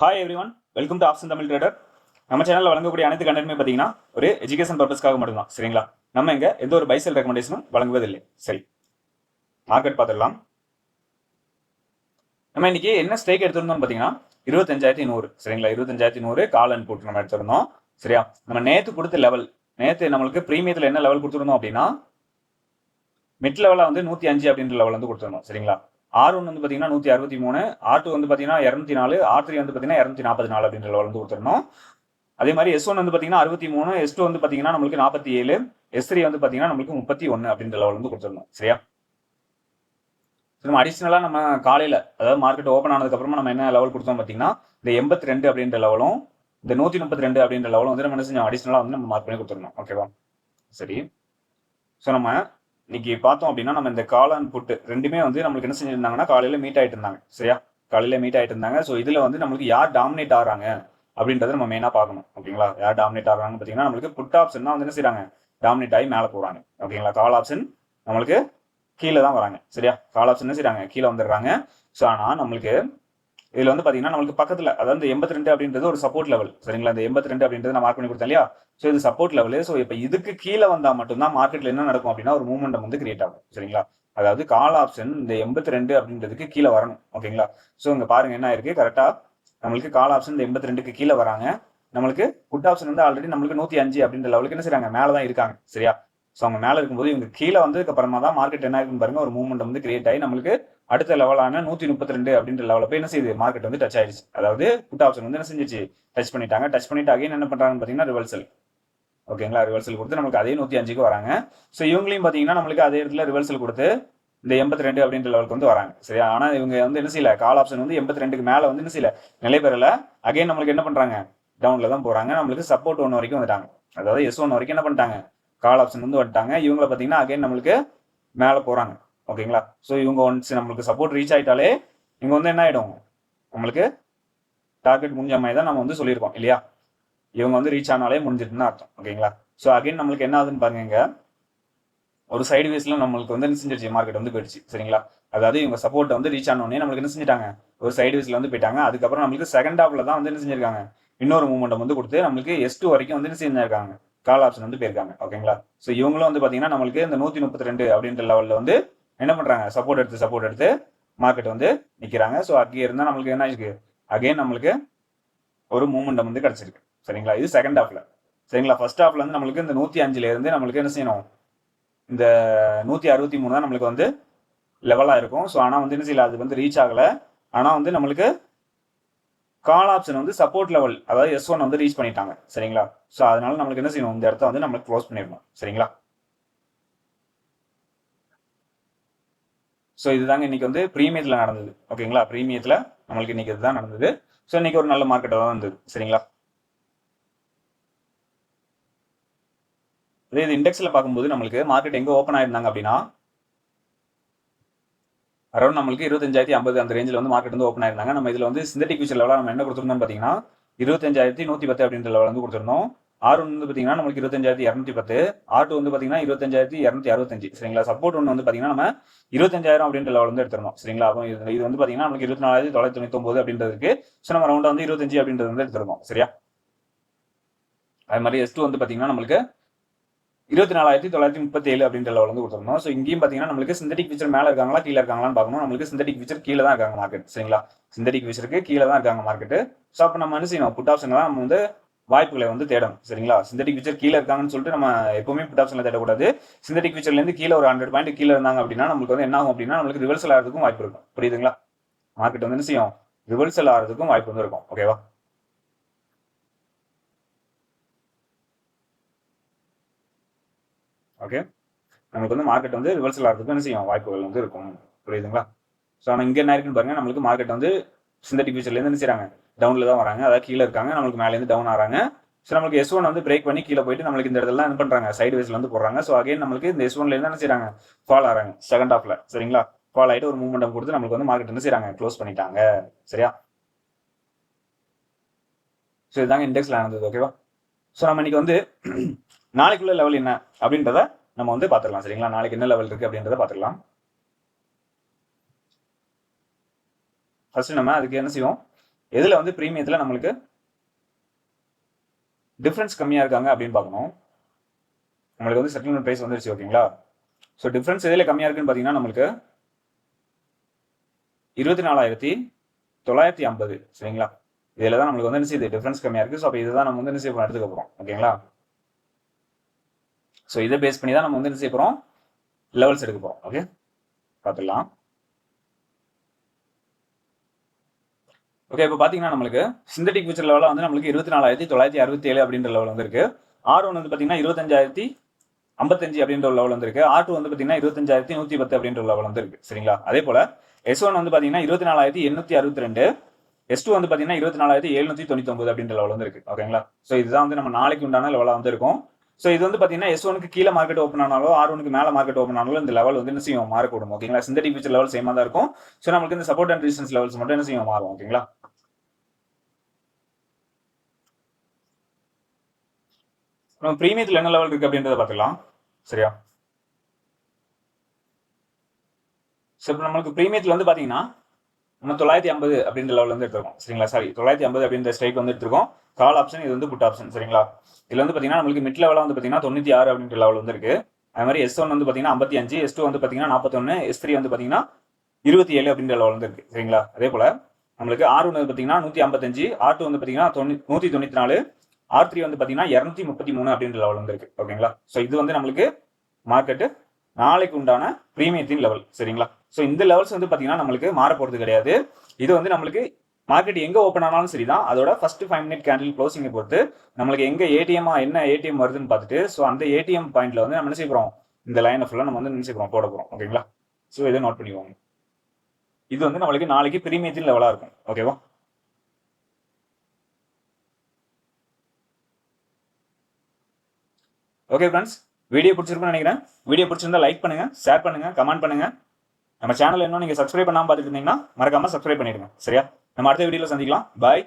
Hi every welcome to option Tamil trader நம்ம சேனலில் வழங்கக்கூடிய அனைத்து கண்டென்ட்மே பார்த்தீங்கன்னா ஒரு எஜுகேஷன் பர்பஸ்க்காக மட்டும்தான் சரிங்களா? நம்ம இங்கே எந்த ஒரு பைசல் ரெக்கமெண்டேஷனும் வழங்குவதில்லை. சரி. மார்க்கெட் பார்த்துடலாம். நம்ம இன்னைக்கு என்ன ஸ்ட்ரைக் எடுத்திருந்தோம்னு பார்த்தீங்கன்னா இருபத்தஞ்சாயிரத்தி நூறு சரிங்களா? இருபத்தஞ்சாயிரத்தி நூறு காலன் போட்டு நம்ம எடுத்திருந்தோம் சரியா? நம்ம நேற்று கொடுத்த லெவல் நேற்று நம்மளுக்கு ப்ரீமியத்தில் என்ன லெவல் கொடுத்துருந்தோம் அப்படின்னா மிட் லெவலாக வந்து நூற்றி அஞ்சு அப்படின்ற லெவல் வந்து கொடுத்துருந்தோம் சரிங்களா? ஆர் ஒன் வந்து பார்த்தீங்கன்னா நூற்றி அறுபத்தி மூணு ஆர் டூ வந்து பார்த்தீங்கன்னா இரநூத்தி நாலு ஆர் த்ரீ வந்து பார்த்தீங்கன்னா இரநூத்தி நாற்பத்தி நாலு அப்படின்ற லெவல் வந்து கொடுத்துருந்தோம் அதே மாதிரி எஸ் ஒன் வந்து பார்த்தீங்கன்னா அறுபத்தி மூணு எஸ் டூ வந்து பார்த்தீங்கன்னா நம்மளுக்கு நாற்பத்தி ஏழு எஸ் த்ரீ வந்து பார்த்தீங்கன்னா நம்மளுக்கு முப்பத்தி ஒன்று அப்படின்ற லெவல் வந்து கொடுத்துருந்தோம் சரியா? நம்ம அடிஷ்னலாக நம்ம காலையில் அதாவது மார்க்கெட் ஓப்பன் ஆனதுக்கப்புறமா நம்ம என்ன லெவல் கொடுத்தோம் பார்த்தீங்கன்னா இந்த எண்பத்தி ரெண்டு அப்படின்ற லெவலும் இந்த நூற்றி முப்பத்தி ரெண்டு அப்படின்ற லெவலும் வந்து நம்ம என்ன செஞ்சோம்? அடிஷ்னலாக வந்து நம்ம மார்க் பண்ணி கொடுத்துருந்தோம் ஓகேவா சரி. ஸோ நம்ம இன்னைக்கு பார்த்தோம் அப்படின்னா நம்ம இந்த காளான் புட்டு ரெண்டுமே வந்து நம்மளுக்கு என்ன செஞ்சிருந்தாங்கன்னா காலையில மீட் ஆயிட்டு இருந்தாங்க. சரியா? காலையில மீட் ஆயிட்டு இருந்தாங்க. ஸோ இதுல வந்து நம்மளுக்கு யார் டாமினேட் ஆறாங்க அப்படின்றத நம்ம மெயினா பார்க்கணும். ஓகேங்களா? யார் டாமினேட் ஆகிறாங்க பார்த்தீங்கன்னா நம்மளுக்கு புட் ஆப்ஷன் தான் வந்து என்ன செய்யறாங்க டாமினேட் ஆகி மேலே போறாங்க. ஓகேங்களா? கால் ஆப்ஷன் நம்மளுக்கு கீழே தான் வராங்க. சரியா? கால் ஆப்ஷன் என்ன செய்யறாங்க கீழே வந்துடுறாங்க. ஸோ ஆனால் நம்மளுக்கு இதுல வந்து பாத்தீங்கன்னா நம்மளுக்கு பக்கத்துல அதாவது எண்பத்தி ரெண்டு அப்படின்றது ஒரு சப்போர்ட் லெவல் சரிங்களா? இந்த எண்பத்தி ரெண்டு அப்படின்றது நான் மார்க் பண்ணி கொடுத்தேன் இல்லையா? ஸோ இது சப்போர்ட் லெவலு ஸோ இப்போ இதுக்கு கீழே வந்தா மட்டும்தான் மார்க்கெட்ல என்ன நடக்கும் அப்படின்னா ஒரு மூவ்மெண்ட் வந்து கிரியேட் ஆகும். சரிங்களா? அதாவது கால் ஆப்ஷன் இந்த எண்பத்தி ரெண்டு அப்படின்றதுக்கு கீழே வரணும். ஓகேங்களா? ஸோ இங்க பாருங்க என்ன இருக்கு கரெக்டா நம்மளுக்கு கால் ஆப்ஷன் இந்த எண்பத்தி ரெண்டுக்கு கீழே வராங்க. நம்மளுக்கு குட் ஆப்ஷன் வந்து ஆல்ரெடி நம்மளுக்கு நூத்தி அஞ்சு அப்படின்ற லெவலுக்கு என்ன செய்யறாங்க மேலே தான் இருக்காங்க. சரியா? ஸோ அவங்க மேலே இருக்கும்போது இவங்க கீழே வந்ததுக்கு அப்புறமா தான் மார்க்கெட் என்ன இருக்குன்னு பாருங்க. ஒரு மூவ்மெண்ட் வந்து கிரியேட் ஆகி நம்மளுக்கு அடுத்த லெவலான நூத்தி முப்பத்தி ரெண்டு அப்படின்ற லெவலில் போய் என்ன செய்யுது மார்க்கெட் வந்து டச் ஆயிடுச்சு. அதாவது புட் ஆப்ஷன் வந்து என்ன செஞ்சிச்சு? டச் பண்ணிட்டாங்க. டச் பண்ணிட்டு அகைன் என்ன பண்றாங்கன்னு பார்த்தீங்கன்னா ரிவர்சல் ஓகேங்களா ரிவர்சல் கொடுத்து நமக்கு அதே நூத்தி அஞ்சுக்கு வராங்க. ஸோ இவங்களையும் பார்த்தீங்கன்னா நம்மளுக்கு அதே இடத்துல ரிவர்சல் கொடுத்து இந்த எண்பத்தி ரெண்டு அப்படின்ற லெவலுக்கு வந்து வராங்க. சரியா? ஆனா இவங்க வந்து என்ன செய்யல? கால் ஆப்ஷன் வந்து எண்பத்தி ரெண்டுக்கு மேல வந்து என்ன செய்யல? நிலை பெறல. அகைன் நம்மளுக்கு என்ன பண்றாங்க? டவுன்ல தான் போறாங்க. நம்மளுக்கு சப்போர்ட் ஒன்று வரைக்கும் வந்துட்டாங்க. அதாவது எஸ் ஒன் வரைக்கும் என்ன பண்ணிட்டாங்க? கால் ஆப்ஷன் வந்து வந்துட்டாங்க. இவங்கள பார்த்தீங்கன்னா அகைன் நம்மளுக்கு மேலே போறாங்க. ஓகேங்களா? ஸோ இவங்க ஒன்ஸ் நம்மளுக்கு சப்போர்ட் ரீச் ஆயிட்டாலே இங்கே வந்து என்ன ஆகிடும் நம்மளுக்கு டார்கெட் முடிஞ்ச மாதிரி தான் நம்ம வந்து சொல்லியிருக்கோம் இல்லையா? இவங்க வந்து ரீச் ஆனாலே முடிஞ்சிட்டுன்னு அர்த்தம் ஓகேங்களா? ஸோ அகைன் நம்மளுக்கு என்ன ஆகுதுன்னு பாருங்க ஒரு சைடு வேஸ்ல நம்மளுக்கு வந்து செஞ்சிருச்சு மார்க்கெட் வந்து போயிடுச்சு சரிங்களா? அதாவது இவங்க சப்போர்ட் வந்து ரீச் ஆனோடனே நம்மளுக்கு என்ன செஞ்சிட்டாங்க? ஒரு சைடு வேஸ்ல வந்து போயிட்டாங்க. அதுக்கப்புறம் நம்மளுக்கு செகண்ட் ஹாஃப்ல தான் வந்து என்ன செஞ்சிருக்காங்க? இன்னொரு மூமெண்ட் வந்து கொடுத்து நம்மளுக்கு எஸ் டூ வரைக்கும் வந்து என்ன செஞ்சிருக்காங்க? கால் ஆப்ஷன் வந்து போயிருக்காங்க ஓகேங்களா? ஸோ இவங்களும் வந்து பார்த்தீங்கன்னா நம்மளுக்கு இந்த நூற்றி முப்பத்தி ரெண்டு அப்படின்ற லெவலில் வந்து என்ன பண்ணுறாங்க சப்போர்ட் எடுத்து சப்போர்ட் எடுத்து மார்க்கெட் வந்து நிற்கிறாங்க ஸோ அங்கே இருந்தால் நம்மளுக்கு என்ன ஆயிருக்கு? அகைன் நம்மளுக்கு ஒரு மூமெண்டம் வந்து கிடச்சிருக்கு. சரிங்களா? இது செகண்ட் ஹாஃபில் சரிங்களா? ஃபர்ஸ்ட் ஹாஃப்ல வந்து நம்மளுக்கு இந்த நூற்றி அஞ்சுலேருந்து நம்மளுக்கு என்ன செய்யணும்? இந்த நூற்றி அறுபத்தி மூணு தான் நம்மளுக்கு வந்து லெவலாக இருக்கும். ஸோ ஆனால் வந்து என்ன செய்யல? அது வந்து ரீச் ஆகலை. ஆனால் வந்து நம்மளுக்கு கால் ஆப்ஷன் வந்து சப்போர்ட் லெவல் அதாவது எஸ் ஒன் வந்து ரீச் பண்ணிட்டாங்க. சரிங்களா? ஸோ அதனால நம்மளுக்கு என்ன செய்யணும்? இந்த இடத்த வந்து நம்மளுக்கு க்ளோஸ் பண்ணிடணும். சரிங்களா? ஸோ இதுதாங்க இன்னைக்கு வந்து ப்ரீமியத்தில் நடந்தது. ஓகேங்களா ப்ரீமியத்தில் நம்மளுக்கு இன்னைக்கு இதுதான் நடந்தது. ஸோ இன்னைக்கு ஒரு நல்ல மார்க்கெட்டாக தான் வந்தது. சரிங்களா? அதே இது இண்டெக்ஸில் பார்க்கும்போது நம்மளுக்கு மார்க்கெட் எங்கே ஓப்பன் ஆயிருந்தாங்க அப்படின்னா அரௌண்ட் நம்மளுக்கு இருபத்தஞ்சாயிரத்தி ஐம்பது அந்த ரேஞ்சில் வந்து மார்க்கெட் வந்து ஓப்பன் ஆயிருந்தாங்க. நம்ம இதில் வந்து சிந்தட்டிக் ஃபியூச்சர் லெவலாக நம்ம என்ன கொடுத்துருந்தோம்னு பார்த்தீங்கன்னா இருபத்தஞ்சாயிரத்தி நூற்றி பத்து அப்படின்ற லெவல் வந்து கொடுத்துருந்தோம். ஆர் ஒன்று வந்து பார்த்தீங்கன்னா நம்மளுக்கு இருபத்தஞ்சாயிரத்தி இரநூத்தி பத்து ஆர் டூ வந்து பார்த்தீங்கன்னா இருபத்தஞ்சாயிரத்தி இரநூத்தி அறுபத்தஞ்சு. சரிங்களா? சப்போர்ட் ஒன்று வந்து பார்த்தீங்கன்னா நம்ம இருபத்தஞ்சாயிரம் அப்படின்ற லெவல் வந்து எடுத்துருந்தோம் சரிங்களா? அப்போ இது வந்து பார்த்தீங்கன்னா நமக்கு இருபத்தி நாலாயிரத்தி தொள்ளாயிரத்தி தொண்ணூத்தி ஒன்பது அப்படின்றதுக்கு ஸோ நம்ம ரவுண்ட் வந்து இருபத்தஞ்சு அப்படின்றது வந்து எடுத்துருந்தோம் சரியா? அது மாதிரி எஸ் டூ வந்து பார்த்தீங்கன்னா நம்மளுக்கு இருபத்தி நாலாயிரத்தி தொள்ளாயிரத்தி முப்பத்தி ஏழு அப்படின்ற லெவல் வந்து கொடுத்துருந்தோம் ஸோ இங்கேயும் பார்த்தீங்கன்னா நம்மளுக்கு சிந்தட்டிக் ஃபீச்சர் மேலே இருக்காங்களா கீழே இருக்காங்களான்னு பார்க்கணும். நம்மளுக்கு சிந்தட்டிக் ஃபீச்சர் கீழே தான் இருக்காங்க மார்க்கெட் சரிங்களா? சிந்தட்டிக் ஃபீச்சருக்கு கீழே தான் இருக்காங்க மார்க்கெட் ஸோ அப்போ நம்ம என்ன செய்யணும்? புட் ஆப்ஷன் தான் நம்ம வந்து வாய்ப்புகளை வந்து தேடணும் சரிங்களா? சிந்தட்டிக் ஃபியூச்சர் கீழே இருக்காங்கன்னு சொல்லிட்டு நம்ம எப்பவுமே புட் ஆப்ஷன்ல தேடக்கூடாது. சிந்தட்டிக் ஃபீச்சர்லேருந்து கீழே ஒரு ஹண்ட்ரட் பாயிண்ட் கீழே இருந்தாங்க அப்படின்னா நம்மளுக்கு வந்து என்ன ஆகும் அப்படின்னா நம்மளுக்கு ரிவர்சல் ஆகிறதுக்கும் வாய்ப்பு இருக்கும். புரியுதுங்களா? மார்க்கெட் வந்து என்ன செய்யும்? ரிவர்சல் ஆகிறதுக்கும் வாய்ப்பு வந்து இருக்கும். ஓகேவா ஓகே நமக்கு வந்து மார்க்கெட் வந்து ரிவர்சல் ஆகிறதுக்கு என்ன செய்யும்? வாய்ப்புகள் வந்து இருக்கும். புரியுதுங்களா? ஸோ ஆனால் இங்கே என்ன இருக்குன்னு பாருங்க. நம்மளுக்கு மார்க்கெட் வந்து சிந்தட்டிக் ஃபியூச்சர்லேருந்து என்ன டவுனில் தான் வராங்க. அதாவது கீழே இருக்காங்க. நம்மளுக்கு மேலேருந்து டவுன் ஆகிறாங்க ஸோ நம்மளுக்கு எஸ் ஒன் வந்து பிரேக் பண்ணி கீழே போயிட்டு நம்மளுக்கு இந்த இடத்துல என்ன பண்ணுறாங்க சைடு வேஸ்ல வந்து போடுறாங்க. ஸோ அகைன் நம்மளுக்கு இந்த எஸ் ஒன்லேருந்து என்ன செய்றாங்க? ஃபால் ஆகிறாங்க செகண்ட் ஹாஃப்ல சரிங்களா? ஃபால் ஆகிட்டு ஒரு மூவ்மெண்ட் கொடுத்து நம்மளுக்கு வந்து மார்க்கெட் என்ன செய்றாங்க. க்ளோஸ் பண்ணிட்டாங்க. சரியா? ஸோ இதுதாங்க இண்டெக்ஸ்ல நடந்தது. ஓகேவா ஸோ நம்ம இன்னைக்கு வந்து நாளைக்குள்ள லெவல் என்ன அப்படின்றத நம்ம வந்து பார்த்துக்கலாம் சரிங்களா? நாளைக்கு என்ன லெவல் இருக்கு அப்படின்றத பார்த்துக்கலாம் ஃபர்ஸ்ட் நம்ம அதுக்கு என்ன செய்வோம்? எதில் வந்து ப்ரீமியத்தில் நம்மளுக்கு டிஃப்ரென்ஸ் கம்மியாக இருக்காங்க அப்படின்னு பார்க்கணும். நம்மளுக்கு வந்து செட்டில்மெண்ட் ப்ரைஸ் வந்துருச்சு ஓகேங்களா ஸோ டிஃப்ரென்ஸ் எதில் கம்மியாக இருக்குன்னு பார்த்தீங்கன்னா நம்மளுக்கு இருபத்தி நாலாயிரத்தி தொள்ளாயிரத்தி ஐம்பது சரிங்களா? இதில் தான் நம்மளுக்கு வந்து என்ன செய்யுது டிஃப்ரென்ஸ் கம்மியாக இருக்குது ஸோ அப்போ இதுதான் நம்ம வந்து என்ன செய்ய போகிறோம் எடுத்துக்க போகிறோம் ஓகேங்களா ஸோ இதை பேஸ் பண்ணி தான் நம்ம வந்து என்ன செய்ய போகிறோம் லெவல்ஸ் எடுக்க போகிறோம் ஓகே பார்த்துடலாம். ஓகே இப்போ பார்த்தீங்கன்னா நம்மளுக்கு சிந்தட்டிக் ஃபியூச்சர் லெவலில் வந்து நம்மளுக்கு இருபத்தி நாலாயிரத்தி தொள்ளாயிரத்தி அறுபத்தி ஏழு அப்படின்ற லெவல் வந்துருக்கு. ஆர் ஒன் வந்து பார்த்தீங்கன்னா இருபத்தஞ்சாயிரத்தி ஐம்பத்தஞ்சு அப்படின்ற ஒரு லெவல் வந்திருக்கு. ஆர் டூ வந்து பார்த்தீங்கன்னா இருபத்தஞ்சாயிரத்தி நூற்றி பத்து அப்படின்ற லெவல் வந்துருக்கு. சரிங்களா? அதே போல் எஸ் ஒன் வந்து பார்த்தீங்கன்னா இருபத்தி நாலாயிரத்தி எண்ணூற்றி அறுபத்தி ரெண்டு எஸ் டூ வந்து பார்த்தீங்கன்னா இருபத்தி நாலாயிரத்தி எழுநூற்றி தொண்ணூற்றி ஒன்பது அப்படின்ற லெவல் வந்து இருக்கு ஓகேங்களா ஸோ இதுதான் வந்து நம்ம நாளைக்கு உண்டான லெவலாக வந்து இருக்கும் ஸோ இது வந்து பார்த்தீங்கன்னா எஸ் ஒனுக்கு கீழே மார்க்கெட் ஓப்பன் ஆனாலோ ஆர் ஒனுக்கு மேலே மார்க்கெட் ஓப்பன் ஆனாலும் இந்த லெவல் வந்து என்ன செய்யும்? மாறக்கூடும் ஓகேங்களா சிந்தட்டிக் ஃபியூச்சர் லெவல் சேமாக தான் இருக்கும். ஸோ நம்மளுக்கு இந்த சப்போர்ட் அண்ட் ரீசன்ஸ் லெவல்ஸ் மட்டும் என்ன செய்யும்? மாறும் ஓகேங்களா நம்ம ப்ரீமியத்தில் என்ன லெவல் இருக்குது அப்படின்றத பார்த்துக்கலாம். சரியா? ஸோ இப்போ நம்மளுக்கு ப்ரீமியத்தில் வந்து பார்த்தீங்கன்னா நம்ம தொள்ளாயிரத்தி ஐம்பது அப்படின்ற லெவலில் வந்து எடுத்துருக்கோம். சரிங்களா? சாரி தொள்ளாயிரத்தி ஐம்பது அப்படின்ற ஸ்ட்ரைக் வந்து எடுத்துருக்கோம். கால் ஆப்ஷன் இது வந்து புட் ஆப்ஷன் சரிங்களா? இதில் வந்து பார்த்தீங்கன்னா நம்மளுக்கு மிட் லெவலாக வந்து பார்த்தீங்கன்னா தொண்ணூற்றி ஆறு அப்படின்ற லெவல் வந்து இருக்குது அது மாதிரி எஸ் ஒன் வந்து பார்த்தீங்கன்னா ஐம்பத்தி அஞ்சு எஸ் டூ வந்து பார்த்தீங்கன்னா நாற்பத்தொன்று எஸ் த்ரீ வந்து பார்த்தீங்கன்னா இருபத்தி ஏழு அப்படின்ற லெவல் வந்து இருக்குது சரிங்களா? அதே போல் நம்மளுக்கு ஆர் ஒன்று வந்து பார்த்தீங்கன்னா நூற்றி ஐம்பத்தஞ்சு ஆர் டூ வந்து பார்த்தீங்கன்னா தொண்ணூ நூற்றி தொண்ணூற்றி நாலு ஆர் த்ரீ வந்து பார்த்தீங்கன்னா இரநூத்தி முப்பத்தி மூணு அப்படின்ற லெவல் வந்து இருக்குது ஓகேங்களா ஸோ இது வந்து நம்மளுக்கு மார்க்கெட்டு நாளைக்கு உண்டான ப்ரீமியத்தின் லெவல் சரிங்களா? ஸோ இந்த லெவல்ஸ் வந்து பார்த்தீங்கன்னா நம்மளுக்கு மாற போகிறது கிடையாது. இது வந்து நம்மளுக்கு மார்க்கெட் எங்கே ஓப்பன் ஆனாலும் சரி தான் அதோட ஃபர்ஸ்ட் ஃபைவ் மினிட் கேண்டில் க்ளோசிங்கை பொறுத்து நம்மளுக்கு எங்கே ஏடிஎம்மா என்ன ஏடிஎம் வருதுன்னு பார்த்துட்டு ஸோ அந்த ஏடிஎம் பாயிண்ட்ல வந்து நம்ம நினைச்சுக்கிறோம் இந்த லைனை ஃபுல்லாக நம்ம வந்து நினைச்சுக்கிறோம் போட போகிறோம் ஓகேங்களா ஸோ இதை நோட் பண்ணிக்கோங்க. இது வந்து நம்மளுக்கு நாளைக்கு பிரீமியத்தின் லெவலாக இருக்கும். ஓகேவா ஓகே ஃப்ரெண்ட்ஸ் வீடியோ பிடிச்சிருக்குன்னு நினைக்கிறேன். வீடியோ பிடிச்சிருந்தா லைக் பண்ணுங்க ஷேர் பண்ணுங்க கமெண்ட் பண்ணுங்க. நம்ம சேனல் இன்னும் நீங்க சப்ஸ்கிரைப் பண்ணாமல் பார்த்துட்டு இருந்தீங்கன்னா மறக்காம சப்ஸ்கிரைப் பண்ணிடுங்க. சரியா? நம்ம அடுத்த வீடியோல சந்திக்கலாம். பாய்